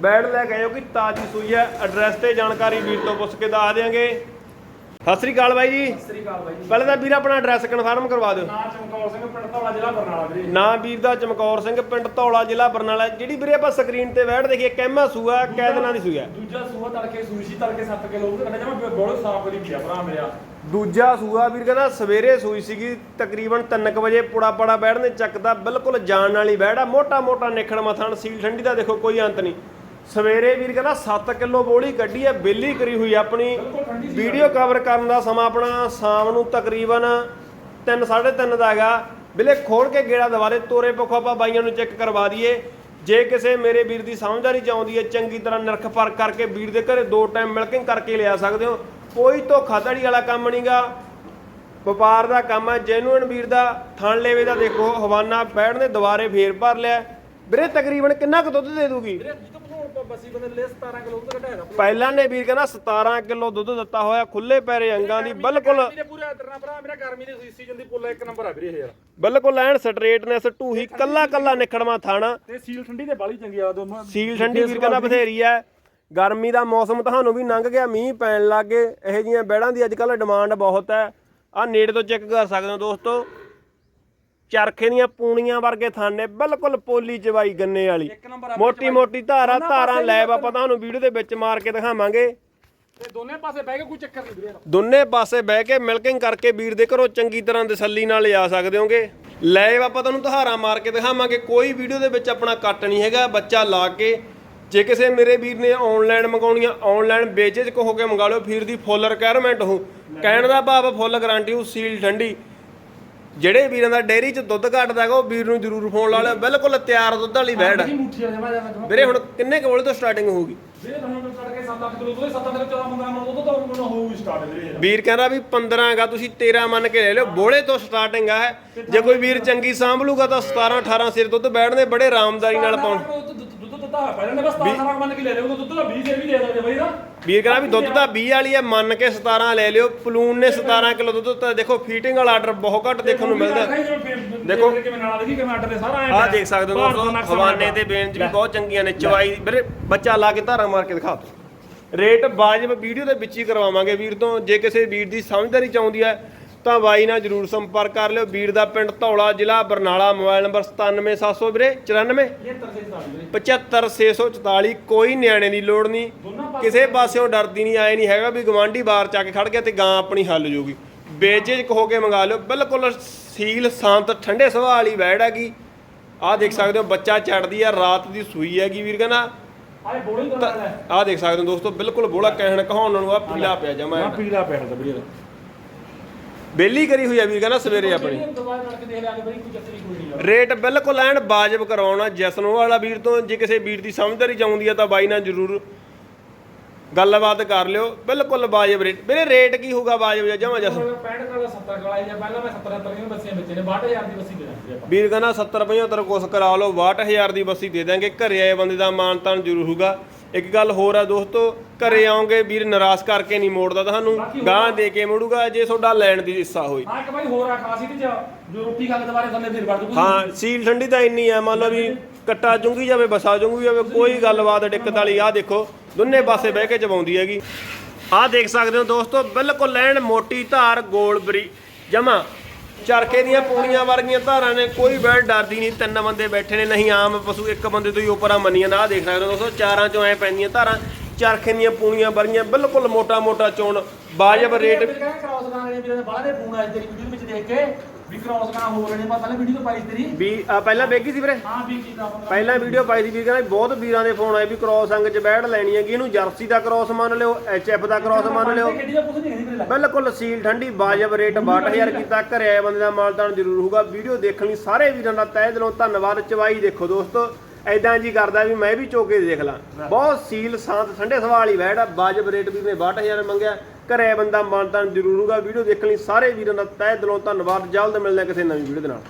Bed ਲੈ ਕੇ ਆਇਓ ਕਿ ਤਾਜੀ ਸੂਈ ਹੈ। ਐਡਰੈਸ ਤੇ ਜਾਣਕਾਰੀ ਵੀਰ ਤੋਂ ਪੁੱਛ ਕੇ ਦੱਸ ਦਿਆਂਗੇ। ਸਤਿ ਸ੍ਰੀ ਅਕਾਲ ਬਾਈ ਜੀ। ਸਤਿ ਸ੍ਰੀ ਅਕਾਲ ਬਾਈ ਜੀ। ਪਹਿਲਾਂ ਤਾਂ ਵੀਰ ਆਪਣਾ ਐਡਰੈਸ ਕਨਫਰਮ ਕਰਵਾ ਦਿਓ। ਨਾਂ ਚਮਕੌਰ ਸਿੰਘ ਪਿੰਡ ਧੌਲਾ ਜ਼ਿਲ੍ਹਾ ਬਰਨਾਲਾ ਵੀਰੇ। ਨਾਂ ਵੀਰ ਦਾ ਚਮਕੌਰ ਸਿੰਘ ਪਿੰਡ ਧੌਲਾ ਜ਼ਿਲ੍ਹਾ ਬਰਨਾਲਾ। ਜਿਹੜੀ ਵੀਰੇ ਆਪਾਂ ਸਕਰੀਨ ਤੇ ਬੈਠ ਦੇਖੀਏ ਕਹਿਮਾ ਸੂਆ ਕੈ ਦਿਨਾਂ ਦੀ ਸੂਈ ਹੈ। ਦੂਜਾ ਸੂਆ ਤੜਕੇ ਸੂਸ਼ੀ ਤੜਕੇ 7 ਕਿਲੋ ਉਹ ਕਹਿੰਦਾ ਜਮਾ ਬੋਲੇ ਸਾਫ਼ ਕਰੀ ਪਿਆ ਭਰਾ ਮੇਰਾ। ਦੂਜਾ ਸੂਆ ਵੀਰ ਕਹਿੰਦਾ ਸਵੇਰੇ ਸੂਈ ਸੀਗੀ ਤਕਰੀਬਨ 3 ਵਜੇ ਪੁੜਾ ਪੜਾ ਬੈਠਨੇ ਚੱਕਦਾ ਬਿਲਕੁਲ ਜਾਣ ਵਾਲੀ ਬੈੜ ਮੋਟਾ ਮੋਟਾ ਨਿਖੜ ਮਥਣ ਸੀਲ ਠੰਡੀ ਦਾ ਦੇਖੋ ਕੋਈ ਅੰਤ ਨਹੀਂ। ਸਵੇਰੇ ਵੀਰ ਕਹਿੰਦਾ 7 ਕਿਲੋ ਬੋਲੀ ਕੱਢੀ ਹੈ, ਬੇਲੀ ਕਰੀ ਹੋਈ ਆਪਣੀ। ਵੀਡੀਓ ਕਵਰ ਕਰਨ ਦਾ ਸਮਾਂ ਆਪਣਾ ਸ਼ਾਮ ਨੂੰ ਤਕਰੀਬਨ 3 3:30 ਦਾ ਹੈਗਾ। ਬਿਲੇ ਖੋਲ ਕੇ ਗੇੜਾ ਦਵਾਰੇ ਤੋਰੇ ਪੱਖੋਂ ਆਪਾਂ ਬਾਈਆਂ ਨੂੰ ਚੈੱਕ ਕਰਵਾ ਦਈਏ। ਜੇ ਕਿਸੇ ਮੇਰੇ ਵੀਰ ਦੀ ਸਮਝਦਾਰੀ ਚ ਆਉਂਦੀ ਹੈ, ਚੰਗੀ ਤਰ੍ਹਾਂ ਨਰਖ ਪਰਖ ਕਰਕੇ ਵੀਰ ਦੇ ਘਰੇ ਦੋ ਟਾਈਮ ਮਿਲਕਿੰਗ ਕਰਕੇ ਲਿਆ ਸਕਦੇ ਹੋ। ਕੋਈ ਧੋਖਾਧੜੀ ਵਾਲਾ ਕੰਮ ਨਹੀਂਗਾ ਵਪਾਰ ਦਾ ਕੰਮ ਹੈ ਜੈਨੂਇਨ ਵੀਰ ਦਾ, ਥਣ ਲੇਵੇ ਦਾ ਦੇਖੋ, ਹਵਾਨਾ ਬੈਠ ਨੇ ਦੁਬਾਰੇ ਫੇਰ ਭਰ ਲਿਆ। ਵੀਰੇ ਤਕਰੀਬਨ ਕਿੰਨਾ ਕੁ ਦੁੱਧ ਦੇ ਦੂਗੀ? ਵੀਰੇ ਜਿੱਦੋਂ ਬਣਾਉਣ ਬਸੀ ਬੰਦੇ ਲੈ 17 ਕਿਲੋ ਉਹ ਘਟਾਇਆ ਦਾ ਪਹਿਲਾਂ ਨੇ ਵੀਰ ਕਹਿੰਦਾ 17 ਕਿਲੋ ਦੁੱਧ ਦਿੱਤਾ ਹੋਇਆ ਖੁੱਲੇ ਪੈਰੇ ਅੰਗਾਂ ਦੀ ਬਿਲਕੁਲ ਵੀਰੇ ਪੂਰਾ ਤਰ੍ਹਾਂ ਭਰਾ ਮੇਰਾ ਗਰਮੀ ਦੀ ਸੀਜ਼ਨ ਦੀ ਪੁੱਲ ਇੱਕ ਨੰਬਰ ਆ ਵੀਰੇ ਇਹ ਯਾਰ। ਬਿਲਕੁਲ ਐਨ ਸਟ੍ਰੇਟਨੈਸ ਢੂਹੀ ਕੱਲਾ ਕੱਲਾ ਨਿਖੜਵਾ ਥਾਣਾ। ਤੇ ਸੀਲ ਠੰਡੀ ਤੇ ਬਾਲੀ ਚੰਗੀ ਆ ਦੋਨੋਂ ਸੀਲ ਠੰਡੀ ਵੀਰ ਕਹਿੰਦਾ ਬਥੇਰੀ ਐ ਗਰਮੀ ਦਾ ਮੌਸਮ ਤੁਹਾਨੂੰ ਵੀ ਲੰਘ ਗਿਆ ਮੀਂਹ ਪੈਣ ਲੱਗ ਇਹੋ ਜੀਆਂ ਬੈੜਾਂ ਦੀ ਅੱਜ ਕੱਲ ਡਿਮਾਂਡ ਬਹੁਤ ਹੈ। ਆ ਨੇੜੇ ਤੋਂ ਚੈੱਕ ਕਰ ਸਕਦੇ ਹੋ ਦੋਸਤੋ ਚਰਖੇ ਦੀਆਂ ਪੂਣੀਆਂ ਵਰਗੇ ਥਾਨੇ ਬਿਲਕੁਲ ਪੋਲੀ ਚਵਾਈ ਗੰਨੇ ਵਾਲੀ। ਇੱਕ ਨੰਬਰ ਆ ਮੋਟੀ ਮੋਟੀ ਧਾਰਾ ਧਾਰਾਂ ਲੈਬ ਆਪਾਂ ਤੁਹਾਨੂੰ ਵੀਡੀਓ ਦੇ ਵਿੱਚ ਮਾਰ ਕੇ ਦਿਖਾਵਾਂਗੇ। ਤੇ ਦੋਨੇ ਪਾਸੇ ਬਹਿ ਕੇ ਕੋਈ ਚੱਕਰ ਨਹੀਂ ਵੀਰੇ। ਦੋਨੇ ਪਾਸੇ ਬਹਿ ਕੇ ਮਿਲਕਿੰਗ ਕਰਕੇ ਵੀਰ ਦੇ ਘਰੋਂ ਚੰਗੀ ਤਰ੍ਹਾਂ ਤਸੱਲੀ ਨਾਲ ਲਿਆ ਸਕਦੇ ਹੋਗੇ। ਲੈ ਆਪਾਂ ਤੁਹਾਨੂੰ ਧਾਰਾ ਮਾਰ ਕੇ ਦਿਖਾਵਾਂਗੇ। ਕੋਈ ਵੀਡੀਓ ਦੇ ਵਿੱਚ ਆਪਣਾ ਕੱਟ ਨਹੀਂ ਹੈਗਾ ਬੱਚਾ ਲਾ ਕੇ। ਜੇ ਕਿਸੇ ਮੇਰੇ ਵੀਰ ਨੇ ਆਨਲਾਈਨ ਮੰਗਾਉਣੀਆਂ ਆਨਲਾਈਨ ਬੇਚੇਜ ਹੋ ਕੇ ਮੰਗਾ ਲਿਓ ਫਿਰ ਦੀ ਫੁੱਲ ਰਿਕੁਆਇਰਮੈਂਟ ਹੋ ਕਹਿਣ ਦਾ ਭਾਵ ਫੁੱਲ ਗਾਰੰਟੀ ਉਹ ਸੀਲ ਠੰਡੀ। ਜਿਹੜੇ ਵੀਰਾਂ ਦਾ ਡੇਅਰੀ 'ਚ ਦੁੱਧ ਘਟਦਾ ਹੈਗਾ ਉਹ ਵੀਰ ਨੂੰ ਜ਼ਰੂਰ ਫੋਨ ਲਾ ਲਿਓ। ਬਿਲਕੁਲ ਤਿਆਰ ਦੁੱਧ ਵਾਲੀ ਹੈ। ਮੁੱਠੀ ਜਮਾ ਵੀਰੇ ਹੁਣ ਕਿੰਨੇ ਕੋਲ ਤੋਂ ਸਟਾਰਟਿੰਗ ਹੋਊਗੀ? ਵੀਰੇ ਤੁਹਾਨੂੰ ਤੜਕੇ 7-8 ਕਿਲੋ ਤੋਂ 7 ਕਿਲੋ 14 15 ਮਿੰਟ ਉਹ ਤਾਂ ਤੁਹਾਨੂੰ ਹੋਊ ਸਟਾਰਟ ਵੀਰੇ ਯਾਰ ਵੀਰ ਕਹਿੰਦਾ ਵੀ 15 ਹੈਗਾ ਤੁਸੀਂ 13 ਮੰਨ ਕੇ ਲੈ ਲਿਓ। ਬੋਲੇ ਤੋਂ ਸਟਾਰਟਿੰਗ ਆ ਹੈ ਜੇ ਕੋਈ ਵੀਰ ਚੰਗੀ ਸਾਂਭ ਲੂਗਾ ਤਾਂ 17 18 ਸਿਰ ਦੁੱਧ ਬੈਠਦੇ ਬੜੇ ਆਰਾਮਦਾਰੀ ਨਾਲ ਪਾਉਣ। ਤਾਂ ਪਹਿਲਾਂ ਨੇ ਬਸ 17 ਮੰਨ ਕੇ ਲੈ ਲਿਓ ਦੁੱਧ ਦਾ 20 ਦੇ ਵੀ ਦੇ ਸਕਦੇ ਬਾਈ ਨਾ ਵੀਰ ਕਹਿੰਦਾ ਵੀ ਦੁੱਧ ਤਾਂ 20 ਵਾਲੀ ਹੈ ਮੰਨ ਕੇ 17 ਲੈ ਲਿਓ। ਪਲੂਨ ਨੇ 17 ਕਿਲੋ ਦੁੱਧ ਤਾਂ ਦੇਖੋ ਫੀਟਿੰਗ ਵਾਲਾ ਆਰਡਰ ਬਹੁਤ ਘੱਟ ਦੇਖਣ ਨੂੰ ਮਿਲਦਾ। ਦੇਖੋ। ਕਿਵੇਂ ਨਾਲ ਦੇਖੀ ਕਿਵੇਂ ਆਰਡਰ ਦੇ ਸਾਰਾ ਐਂ ਆਹ ਦੇਖ ਸਕਦੇ ਹੋ ਦੋਸਤੋ ਹਵਾਨੇ ਤੇ ਬੇਂਚ ਵੀ ਬਹੁਤ ਚੰਗੀਆਂ ਨੇ ਚਵਾਈ ਵੀਰੇ ਬੱਚਾ ਲਾ ਕੇ ਧਾਰਾ ਮਾਰ ਕੇ ਦਿਖਾ ਰੇਟ ਵਾਜਬ ਵੀਡੀਓ ਦੇ ਵਿੱਚ ਹੀ ਕਰਵਾਵਾਂਗੇ ਵੀਰ ਤੋਂ। ਜੇ ਕਿਸੇ ਵੀਰ ਦੀ ਸਮਝਦਾਰੀ ਚਾਹੁੰਦੀ ਹੈ ਤਾਂ ਬਾਈ ਨਾਲ ਜਰੂਰ ਸੰਪਰਕ ਕਰ ਲਿਓ। ਵੀਰ ਦਾ ਪਿੰਡ ਧੌਲਾ ਜ਼ਿਲ੍ਹਾ ਬਰਨਾਲਾ ਮੋਬਾਈਲ ਨੰਬਰ 97700 ਵੀਰੇ 94 ਇਹ ਤਰਸੇ ਸਾਡੀ ਵੀਰੇ 75644 ਕੋਈ ਨਿਆਣੇ ਦੀ ਲੋੜ ਨਹੀਂ। ਕਿਸੇ ਪਾਸਿਓਂ ਡਰਦੀ ਨਹੀਂ ਆਏ ਨਹੀਂ ਹੈਗਾ ਵੀ ਗਵਾਂਢੀ ਬਾਹਰ ਚਾ ਕੇ ਖੜ ਗਿਆ ਤੇ ਗਾਂ ਆਪਣੀ ਹੱਲ ਜੂਗੀ। ਬੇਝਿਜਕ ਹੋ ਕੇ ਮੰਗਾ ਲਿਓ। ਬਿਲਕੁਲ ਸੀਲ ਸ਼ਾਂਤ ਠੰਡੇ ਸੁਭਾਅ ਵਾਲੀ ਬੈੜ ਹੈਗੀ। ਆਹ ਦੇਖ ਸਕਦੇ ਹੋ ਬੱਚਾ ਚੜਦੀ ਆ ਰਾਤ ਦੀ ਸੂਈ ਹੈਗੀ ਵੀਰ ਕਹਿੰਦਾ। ਆਹ ਦੇਖ ਸਕਦੇ ਹੋ ਦੋਸਤੋ ਬਿਲਕੁਲ ਬੋਲਾ ਕਹਿਣ ਕਹਾਉਣ ਨੂੰ ਆ ਪੀਲਾ ਪਿਆ ਜਮਾ ਪੀਲਾ ਪੈਣ ਦਾ ਵੀਰੇ। ਬੇਲੀ ਕਰੀ ਹੋਈ ਆ ਵੀਰ ਕਹਿੰਦਾ ਸਵੇਰੇ ਆਪਣੀ। ਦਵਾਈ ਨਾਲ ਕੇ ਦੇਖ ਲਿਆ ਕਿ ਬਈ ਕੋਈ ਚੱਕਰੀ ਕੋਈ ਨਹੀਂ ਯਾਰ ਰੇਟ ਬਿਲਕੁਲ ਐਨ ਵਾਜਬ ਕਰਾਉਣਾ ਜਸਨੋ ਵਾਲਾ ਵੀਰ ਤੋਂ ਜੇ ਕਿਸੇ ਵੀਰ ਦੀ ਸਮਝਦਾਰੀ ਚਾਹੁੰਦੀ ਆ ਤਾਂ ਬਾਈ ਨਾਲ ਜ਼ਰੂਰ ਗੱਲਬਾਤ ਕਰ ਲਿਓ। ਬਿਲਕੁਲ ਵਾਜਬ ਰੇਟ। ਵੀਰੇ ਰੇਟ ਕੀ ਹੋਊਗਾ ਵਾਜਬ ਜਾਂ ਜਮਾ ਜਸਨ? 65 ਕਾਲਾ 70 ਕਾਲਾ ਜਾਂ ਪਹਿਲਾਂ ਮੈਂ 70 70 ਦੀਆਂ ਬੱਸੀਆਂ ਵਿੱਚ ਨੇ। 62000 ਦੀ ਬੱਸੀ ਦੇ ਦਾਂਗੇ ਆਪਾਂ। ਵੀਰ ਕਹਿੰਦਾ 70 75 ਕੁਛ ਕਰਾ ਲਓ 62000 ਦੀ ਬੱਸੀ ਦੇ ਦਾਂਗੇ। ਘਰੇ ਆਏ ਬੰਦੇ ਦਾ ਮਾਨ ਤਾਨ ਜ਼ਰੂਰ ਹੋਊਗਾ। ਇੱਕ ਗੱਲ ਹੋਰ ਆ ਦੋਸਤੋ ਘਰੇ ਆਉਂਗੇ ਵੀਰ ਨਿਰਾਸ਼ ਕਰਕੇ ਨਹੀਂ ਮੋੜਦਾ ਤੁਹਾਨੂੰ ਗਾਂ ਦੇ ਕੇ ਮੋੜੂਗਾ ਜੇ ਤੁਹਾਡਾ ਲੈਣ ਦੀ ਹਿੱਸਾ ਹੋਈ। ਹਾਂ ਇੱਕ ਬਾਈ ਹੋਰ ਆ ਖਾਸੀ ਤੇ ਜੋ ਰੋਟੀ ਖਾ ਕੇ ਦੁਬਾਰੇ ਥੱਲੇ ਫਿਰ ਵੜ ਦੂ ਹਾਂ ਸੀਲ ਠੰਡੀ ਤਾਂ ਇੰਨੀ ਆ ਮੰਨ ਲਓ ਵੀ ਕੱਟਾ ਚੁੰਗੀ ਜਾਵੇ ਬਸਾ ਚੁੰਗੀ ਜਾਵੇ ਕੋਈ ਗੱਲਬਾਤ ਦਿੱਕਤ ਵਾਲੀ ਆ ਦੇਖੋ ਦੋਨੇ ਪਾਸੇ ਬਹਿ ਕੇ ਚਬਾਉਂਦੀ ਹੈਗੀ। ਆਹ ਦੇਖ ਸਕਦੇ ਹੋ ਦੋਸਤੋ ਬਿਲਕੁਲ ਲੈਣ ਮੋਟੀ ਧਾਰ ਗੋਲ ਬਰੀ ਜਮਾ। ਚਰਖੇ ਦੀਆਂ ਪੂਣੀਆਂ ਵਰਗੀਆਂ ਧਾਰਾਂ ਨੇ ਕੋਈ ਬੈਠ ਡਰਦੀ ਨਹੀਂ ਤਿੰਨ ਬੰਦੇ ਬੈਠੇ ਨੇ ਨਹੀਂ ਆਮ ਪਸ਼ੂ ਇੱਕ ਬੰਦੇ ਤੋਂ ਹੀ ਉਪਰਾਂ ਮੰਨੀਆਂ ਨਾ। ਦੇਖ ਸਕਦੇ ਹੋ ਦੋਸਤੋ ਚਾਰਾਂ ਚੋਂ ਐ ਪੈਂਦੀਆਂ ਧਾਰਾਂ ਚਰਖੇ ਦੀਆਂ ਪੂਣੀਆਂ ਵਰਗੀਆਂ ਬਿਲਕੁਲ ਮੋਟਾ ਮੋਟਾ ਚੋਣ ਬਾਜਬ ਰੇਟ। ਕ੍ਰਾਸ ਕਰਾਂ ਨੇ ਵੀਰੇ ਬਾਹਰ ਦੇ ਫੋਨ ਆਏ ਤੇਰੀ ਵੀਡੀਓ ਵਿੱਚ ਦੇਖ ਕੇ। ਵੀ ਕ੍ਰਾਸ ਕਰਾਂ ਹੋ ਰਹੇ ਨੇ ਪਤਾ ਲੈ ਵੀਡੀਓ ਪਾਈ ਤੇਰੀ। ਵੀ ਆ ਪਹਿਲਾਂ ਵੇਖੀ ਸੀ ਵੀਰੇ? ਹਾਂ ਵੀ ਕੀਤਾ ਆਪਾਂ। ਪਹਿਲਾਂ ਵੀਡੀਓ ਪਾਈ ਸੀ ਵੀ ਕਹਿੰਦਾ ਬਹੁਤ ਵੀਰਾਂ ਦੇ ਫੋਨ ਆਏ ਵੀ ਕ੍ਰੋਸ ਅੰਗ ਚ ਬੈੜ ਲੈਣੀ ਹੈਗੀ ਇਹਨੂੰ ਜਰਸੀ ਦਾ ਕ੍ਰੋਸ ਮੰਨ ਲਿਓ ਐਚਐਫ ਦਾ ਕ੍ਰੋਸ ਮੰਨ ਲਿਓ। ਗੱਡੀ ਦਾ ਕੁਝ ਨਹੀਂ ਹੈਗੀ ਵੀਰੇ। ਬਿਲਕੁਲ ਸੀਲ ਠੰਡੀ ਵਾਜਬ ਰੇਟ 62000 ਕੀਤਾ ਘਰੇ ਆਏ ਬੰਦੇ ਦਾ ਮਾਲਤਾਨ ਜ਼ਰੂਰ ਹੋਊਗਾ। ਵੀਡੀਓ ਦੇਖਣ ਲਈ ਸਾਰੇ ਵੀਰਾਂ ਦਾ ਤਹਿ ਦਿਲੋਂ ਧੰਨਵਾਦ ਚਵਾਈ ਦੇਖੋ ਦੋਸਤੋ। ਐਦਾਂ ਜੀ ਕਰਦਾ ਵੀ ਮੈਂ ਵੀ ਚੋਕੇ ਦੇਖ ਲਾਂ। ਬਹੁਤ ਸੀਲ ਸ਼ਾਂਤ ਠੰਡੇ ਸਵਾਲ ਹੀ ਵੈੜ ਆ ਵਾਜਬ ਰੇਟ ਵੀ ਨੇ 62000 ਮੰਗਿਆ। ਘਰੇ ਬੰਦਾ ਮਾਨਤਾਨ ਜ਼ਰੂਰ ਹੋਊਗਾ। ਵੀਡੀਓ ਦੇਖਣ ਲਈ ਸਾਰੇ ਵੀਰਾਂ ਦਾ ਤਹਿ ਦਿਲੋਂ ਧੰਨਵਾਦ। ਜਲਦ ਮਿਲਦੇ ਹਾਂ ਕਿਸੇ ਨਵੀਂ ਵੀਡੀਓ ਦੇ ਨਾਲ।